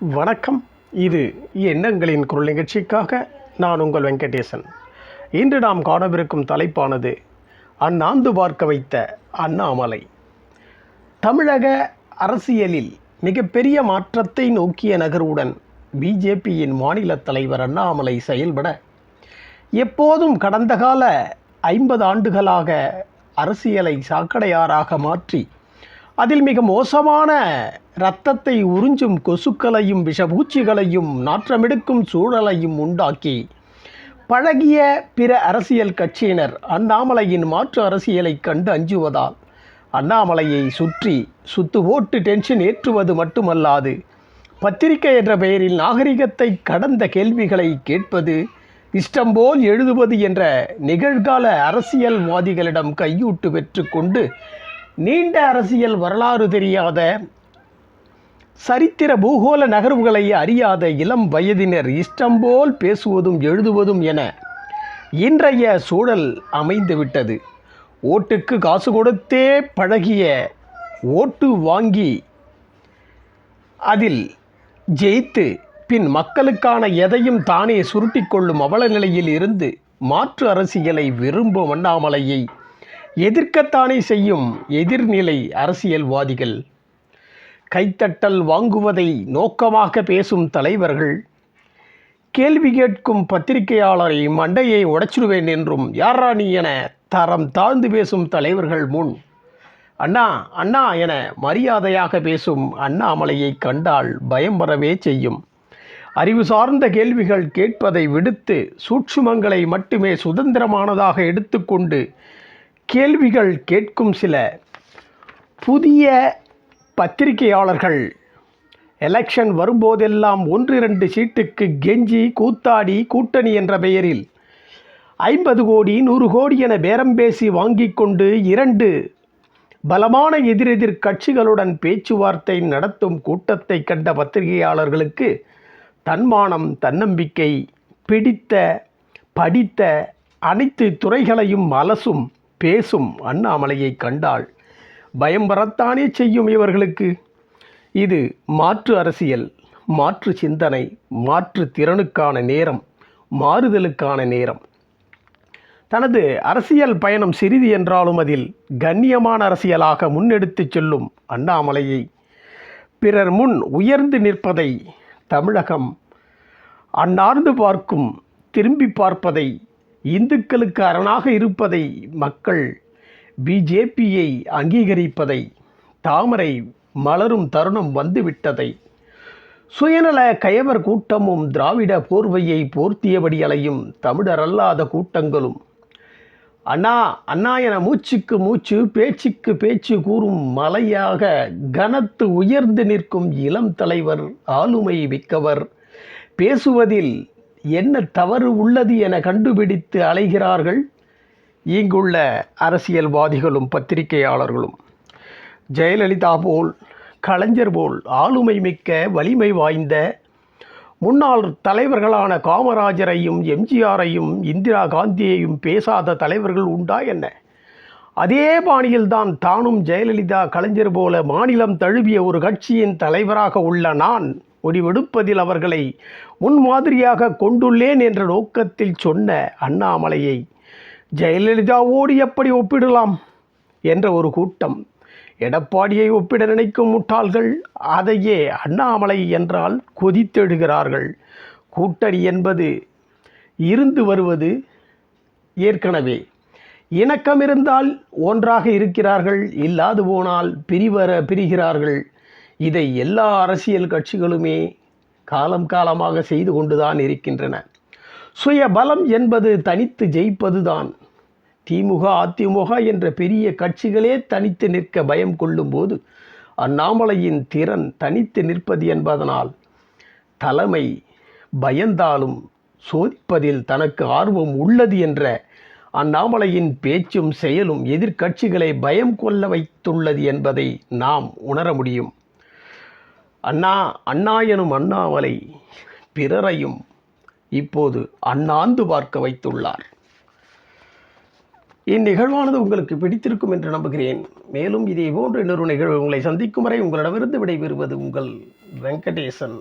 வணக்கம். இது எண்ணங்களின் குரல் நிகழ்ச்சிக்காக நான் உங்கள் வெங்கடேசன். இன்று நாம் காணவிருக்கும் தலைப்பானது அந்நாந்து பார்க்க வைத்த அண்ணாமலை. தமிழக அரசியலில் மிகப்பெரிய மாற்றத்தை நோக்கிய நகர்வுடன் பிஜேபியின் மாநில தலைவர் அண்ணாமலை செயல்பட எப்போதும் கடந்த கால ஐம்பது ஆண்டுகளாக அரசியலை சாக்கடையாராக மாற்றி அதில் மிக மோசமான இரத்தத்தை உறிஞ்சும் கொசுக்களையும் விஷபூச்சிகளையும் நாற்றமெடுக்கும் சூழலையும் உண்டாக்கி பழகிய பிற அரசியல் கட்சியினர் அண்ணாமலையின் மாற்று அரசியலை கண்டு அஞ்சுவதால் அண்ணாமலையை சுற்றி சுத்து ஓட்டு டென்ஷன் ஏற்றுவது மட்டுமல்லாது பத்திரிகை என்ற பெயரில் நாகரிகத்தை கடந்த கேள்விகளை கேட்பது இஷ்டம்போல் எழுதுவது என்ற நிகழ்கால அரசியல்வாதிகளிடம் கையூட்டு பெற்றுக்கொண்டு நீண்ட அரசியல் வரலாறு தெரியாத சரித்திர பூகோள நகர்வுகளை அறியாத இளம் வயதினர் இஷ்டம்போல் பேசுவதும் எழுதுவதும் என இன்றைய சூழல் அமைந்துவிட்டது. ஓட்டுக்கு காசு கொடுத்தே பழகிய ஓட்டு வாங்கி அதில் ஜெயித்து பின் மக்களுக்கான எதையும் தானே சுருட்டிக் கொள்ளும் அவல நிலையில் இருந்து மாற்று அரசியலை விரும்பும் அண்ணாமலையை எதிர்க்கத்தானே செய்யும் எதிர்நிலை அரசியல்வாதிகள். கைத்தட்டல் வாங்குவதை நோக்கமாக பேசும் தலைவர்கள். கேள்வி கேட்கும் பத்திரிகையாளரை மண்டையை உடைச்சிடுவேன் என்றும் யாரா நீ என தரம் தாழ்ந்து பேசும் தலைவர்கள் முன். அண்ணா அண்ணா என மரியாதையாக பேசும் அண்ணாமலையை கண்டால் பயம் வரவே செய்யும். அறிவு சார்ந்த கேள்விகள் கேட்பதை விடுத்து சூட்சுமங்களை மட்டுமே சுதந்திரமானதாக எடுத்துக்கொண்டு கேள்விகள் கேட்கும் சில புதிய பத்திரிகையாளர்கள். எலெக்ஷன் வரும்போதெல்லாம் ஒன்றிரண்டு சீட்டுக்கு கெஞ்சி கூத்தாடி கூட்டணி என்ற பெயரில் ஐம்பது கோடி நூறு கோடி என பேரம் பேசி வாங்கி கொண்டு இரண்டு பலமான எதிரெதிர் கட்சிகளுடன் பேச்சுவார்த்தை நடத்தும் கூட்டத்தை கண்ட பத்திரிகையாளர்களுக்கு தன்மானம் தன்னம்பிக்கை பிடித்த படித்த அனைத்து துறைகளையும் அலசும் பேசும் அண்ணாமலையை கண்டால் பயம் வரத்தானே செய்யும் இவர்களுக்கு? இது மாற்று அரசியல் மாற்று சிந்தனை மாற்று திறனுக்கான நேரம் மாறுதலுக்கான நேரம். தனது அரசியல் பயணம் சிறிது என்றாலும் அதில் கண்ணியமான அரசியலாக முன்னெடுத்துச் செல்லும் அண்ணாமலையை பிறர் முன் உயர்ந்து நிற்பதை தமிழகம் அன்னார்ந்து பார்க்கும் திரும்பி பார்ப்பதை இந்துக்களுக்கு அரணாக இருப்பதை மக்கள் பிஜேபியை அங்கீகரிப்பதை தாமரை மலரும் தருணம் வந்துவிட்டதை சுயநல கயவர் கூட்டமும் திராவிட போர்வையை போர்த்தியபடி அலையும் தமிழரல்லாத கூட்டங்களும் அண்ணா அண்ணா என மூச்சுக்கு மூச்சு பேச்சுக்கு பேச்சு கூறும் மலையாக கனத்து உயர்ந்து நிற்கும் இளம் தலைவர் ஆளுமை மிக்கவர் பேசுவதில் என்ன தவறு உள்ளது என கண்டுபிடித்து அலைகிறார்கள்? இங்குள்ள அரசியல்வாதிகளும் பத்திரிகையாளர்களும். ஜெயலலிதா போல் கலைஞர் போல் ஆளுமை மிக்க வலிமை வாய்ந்த முன்னாள் தலைவர்களான காமராஜரையும் எம்ஜிஆரையும் இந்திரா காந்தியையும் பேசாத தலைவர்கள் உண்டா என்ன? அதே பாணியில்தான் தானும் ஜெயலலிதா கலைஞர் போல மாநிலம் தழுவிய ஒரு கட்சியின் தலைவராக உள்ள நான் முடிவெடுப்பதில் அவர்களை முன்மாதிரியாக கொண்டுள்ளேன் என்ற நோக்கத்தில் சொன்ன அண்ணாமலையை ஜெயலலிதாவோடு எப்படி ஒப்பிடலாம்? என்ற ஒரு கூட்டம். எடப்பாடியை ஒப்பிட நினைக்கும் முட்டாள்கள் அதையே அண்ணாமலை என்றால் கொதித்தெடுகிறார்கள். கூட்டணி என்பது இருந்து வருவது ஏற்கனவே. இணக்கம் இருந்தால் ஒன்றாக இருக்கிறார்கள் இல்லாது போனால் பிரிவர பிரிகிறார்கள். இதை எல்லா அரசியல் கட்சிகளுமே காலம் காலமாக செய்து கொண்டுதான் இருக்கின்றன. சுய பலம் என்பது தனித்து ஜெயிப்பதுதான். திமுக அதிமுக என்ற பெரிய கட்சிகளே தனித்து நிற்க பயம் கொள்ளும்போது அண்ணாமலையின் திறன் தனித்து நிற்பது என்பதனால் தலைமை பயந்தாலும் சோதிப்பதில் தனக்கு ஆர்வம் உள்ளது என்ற அண்ணாமலையின் பேச்சும் செயலும் எதிர்க்கட்சிகளை பயம் கொள்ள வைத்துள்ளது என்பதை நாம் உணர முடியும். அண்ணா அண்ணா எனும் அண்ணாமலை பிறரையும் இப்போது அண்ணாந்து பார்க்க வைத்துள்ளார். இந்நிகழ்வானது உங்களுக்கு பிடித்திருக்கும் என்று நம்புகிறேன். மேலும் இதே போன்ற இன்னொரு நிகழ்வு உங்களை சந்திக்கும் வரை உங்களிடமிருந்து விடைபெறுவது உங்கள் வெங்கடேசன்.